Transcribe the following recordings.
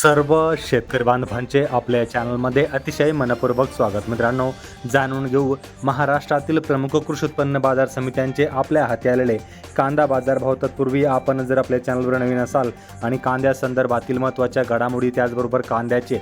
सर्व शेतकरी बांधवांचे आपल्या चॅनलमध्ये अतिशय मनपूर्वक स्वागत. मित्रांनो जाणून घेऊ महाराष्ट्रातील प्रमुख कृषी उत्पन्न बाजार समित्यांचे आपल्या हाती आलेले कांदा बाजारभाव तत्पूर्वी आपण जर आपल्या चॅनलवर नवीन असाल आणि कांद्यासंदर्भातील महत्त्वाच्या घडामोडी त्याचबरोबर कांद्याचे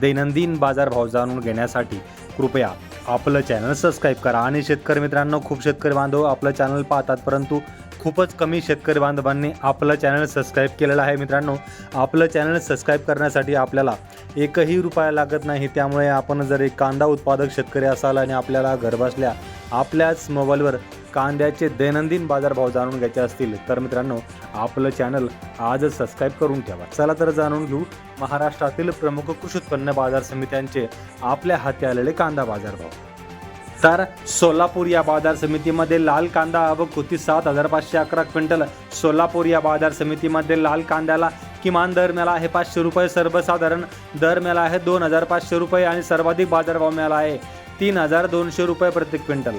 दैनंदिन बाजारभाव जाणून घेण्यासाठी कृपया आपलं चॅनल सबस्क्राईब करा. आणि शेतकरी मित्रांनो खूप शेतकरी बांधव आपलं चॅनल पाहतात परंतु खूपच कमी शेतकरी बांधवांनी आपलं चॅनल सबस्क्राईब केलेलं आहे मित्रांनो. आपलं चॅनल सबस्क्राईब करण्यासाठी आपल्याला एकही रुपया लागत नाही. त्यामुळे आपण जर एक कांदा उत्पादक शेतकरी असाल आणि आपल्याला घरबसल्या आपल्याच मोबाईलवर कांद्याचे दैनंदिन बाजारभाव जाणून घ्यायचे असतील तर मित्रांनो आपलं चॅनल आजच सबस्क्राईब करून ठेवा. चला तर जाणून घेऊ महाराष्ट्रातील प्रमुख कृषी उत्पन्न बाजार समित्यांचे आपल्या हाती आलेले कांदा बाजारभाव. तर सोलापूर या बाजार समितीमध्ये लाल कांदा आवक होती सात हजार पाचशे अकरा क्विंटल. सोलापूर या बाजार समितीमध्ये लाल कांद्याला किमान दर मिळाला आहे पाचशे रुपये. सर्वसाधारण दर मिळाला आहे दोन हजार पाचशे रुपये आणि सर्वाधिक बाजारभाव मिळाला आहे तीन हजार दोनशे रुपये प्रति क्विंटल.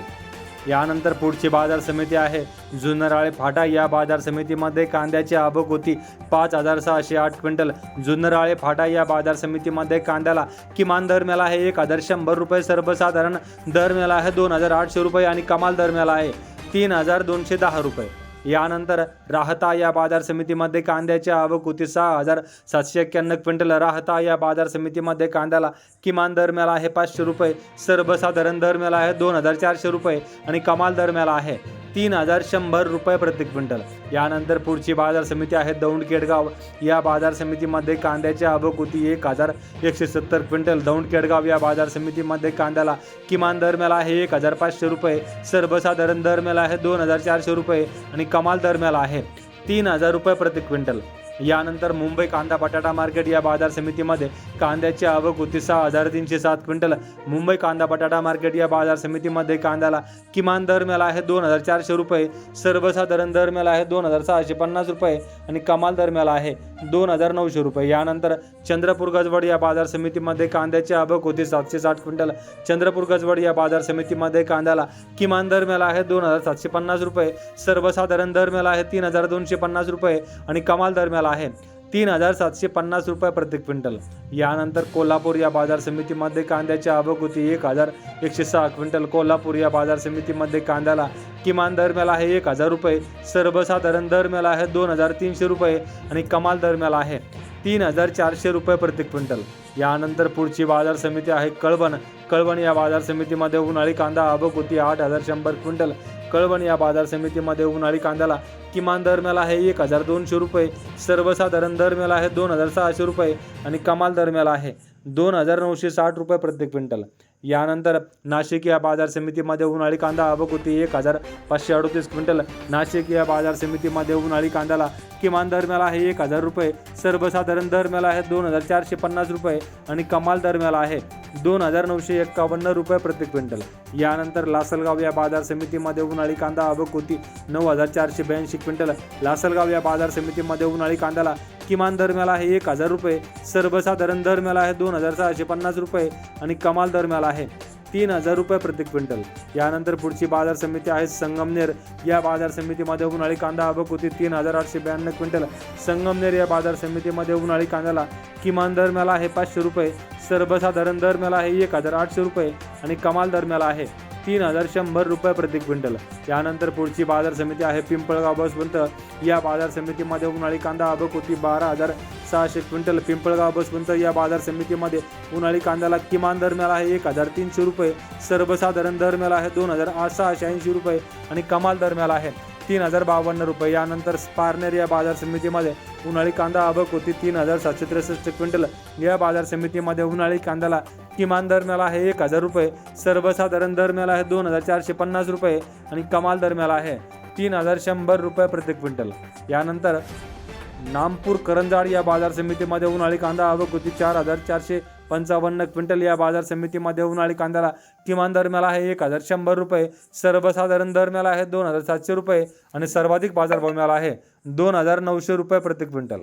यानंतर पुढची बाजार समिती आहे. जुन्नराळे फाटा या बाजार समितीमध्ये कांद्याची आवक होती. पाच हजार सहाशे आठ क्विंटल. जुन्नराळे फाटा या बाजार समितीमध्ये कांद्याला किमान दर मिळाला आहे. एक हजार शंभर रुपये सर्वसाधारण दर मिळाला आहे. दोन हजार आठशे रुपये आणि कमाल दर मिळाला आहे. तीन हजार दोनशे दहा रुपये. यानंतर राहता या बाजार समितीमध्ये कांद्याची आवक होती. सहा हजार सातशे एक्क्याण्णव क्विंटल. राहता या बाजार समितीमध्ये कांद्याला किमान दर मिळाला आहे पाचशे रुपये. सर्वसाधारण दर मिळाला आहे दोन हजार चारशे रुपये आणि कमाल दर मिळाला आहे. तीन हजार शंभर रुपये प्रति क्विंटल. यानंतर पुढची बाजार समिती आहे दौंड केडगाव या बाजार समितीमध्ये कांद्याची आवक होती एक हजार एकशे सत्तर क्विंटल. दौंड केडगाव या बाजार समितीमध्ये कांद्याला किमान दर मिळाला आहे एक हजार पाचशे रुपये. सर्वसाधारण दर मिळाला आहे दोन हजार चारशे रुपये आणि कमाल दर मिळाला आहे तीन हजार रुपये प्रति क्विंटल. यानंतर मुंबई कांदा बटाटा मार्केट या बाजार समितीमध्ये कांद्याची आवक होती. सहा हजार तीनशे सात क्विंटल. मुंबई कांदा बटाटा मार्केट या बाजार समितीमध्ये कांद्याला किमान दर मिळाला आहे दोन हजार चारशे रुपये. सर्वसाधारण दर मिळाला आहे दोन हजार सहाशे पन्नास रुपये आणि कमाल दर मिळाला आहे दोन हजार नऊशे रुपये. यानंतर चंद्रपूर गजवड या बाजार समितीमध्ये कांद्याची आवक होती. सातशे साठ क्विंटल. चंद्रपूर गजवड या बाजार समितीमध्ये कांद्याला किमान दर मिळाला आहे दोन हजार सातशे पन्नास रुपये. सर्वसाधारण दर मिळाला आहे तीन हजार दोनशे पन्नास रुपये आणि कमाल दर मिळाला आहे. तीन हजार सातशे पन्नास रुपये प्रति क्विंटल. यानंतर कोल्हापूर या बाजार समितीमध्ये कांद्याची आवक होती. एक हजार एकशे सहा क्विंटल कोल्हापूर या बाजार समितीमध्ये कांद्याला किमान दर मिळाला आहे एक हजार रुपये. सर्वसाधारण दर मिळाला आहे दोन हजार तीनशे रुपये आणि कमाल दर मिळाला आहे तीन हजार चारशे रुपये प्रति क्विंटल. यानंतर पुढची बाजार समिती आहे कळवण. कळवण या बाजार समितीमध्ये उन्हाळी कांदा आवक होती आठ हजार शंभर क्विंटल. कळवण या बाजार समितीमध्ये उन्हाळी कांद्याला किमान दर मिळाला आहे एक हजार दोनशे रुपये. सर्वसाधारण दर मिळाला आहे दोन हजार सहाशे रुपये आणि कमाल दर मिळाला आहे दोन हजार नऊशे साठ रुपये प्रत्येक क्विंटल. यानंतर नाशिक या बाजार समितीमध्ये उन्हाळी कांदा आवक होती एक हजार पाचशे अडतीस क्विंटल. नाशिक या बाजार समितीमध्ये उन्हाळी कांद्याला किमान दर मिळाला आहे एक हजार रुपये. सर्वसाधारण दर मिळाला आहे दोन हजार चारशे पन्नास रुपये आणि कमाल दर मिळाला आहे दोन हजार नऊशे एक्कावन्न रुपये प्रति क्विंटल. यानंतर लासलगाव या बाजार समितीमध्ये उन्हाळी कांदा आवक होती. नऊ हजार चारशे ब्याऐंशी क्विंटल. लासलगाव या बाजार समितीमध्ये उन्हाळी कांद्याला किमान दर मिळाला आहे एक हजार रुपये. सर्वसाधारण दर मिळाला आहे दोन हजार सहाशे पन्नास रुपये आणि कमाल दर मिळाला आहे. तीन हजार रुपये प्रति क्विंटल. यानंतर पुढची बाजार समिती आहे संगमनेर. या बाजार समितीमध्ये उन्हाळी कांदा आवक होती तीन हजार आठशे ब्याण्णव क्विंटल. संगमनेर या बाजार समितीमध्ये उन्हाळी कांद्याला किमान दर आहे पाचशे रुपये सर्वसाधारण दर आहे एक हजार आठशे रुपये आणि कमाल दर आहे तीन हजार शंभर रुपये प्रति क्विंटल. यानंतर पुढची बाजार समिती आहे पिंपळगाव बसवंत. या बाजार समितीमध्ये उन्हाळी कांदा आवक होती बारा हजार सहाशे क्विंटल पिंपळगाव बसवंत या बाजार समितीमध्ये उन्हाळी कांद्याला किमान दर मिळाला आहे एक हजार तीनशे रुपये सर्वसाधारण दर मिळाला आहे दोन हजार आठ सहाशे ऐंशी रुपये आणि कमाल दर मिळाला आहे. तीन हजार बावन्न रुपये. यानंतर स्पार्नेर या बाजार समितीमध्ये उन्हाळी कांदा आवक होती. तीन हजार सातशे त्रेसष्ट क्विंटल या बाजार समितीमध्ये उन्हाळी कांद्याला किमान दर मिळाला आहे एक हजार रुपये सर्वसाधारण दर मिळाला आहे दोन हजार चारशे पन्नास रुपये आणि कमाल दर मिळाला आहे तीन हजार शंभर रुपये प्रति क्विंटल. यानंतर नामपूर करंजाड या बाजार समितीमध्ये उन्हाळी कांदा आवक होती. चार हजार चारशे पंचावन्न क्विंटल या बाजार समितीमध्ये उन्हाळी कांद्याला किमान दर मिळाला आहे एक हजार शंभर रुपये सर्वसाधारण दर मिळाला आहे दोन हजार सातशे रुपये आणि सर्वाधिक बाजारभाव मिळाला आहे दोन हजार नऊशे रुपये प्रति क्विंटल.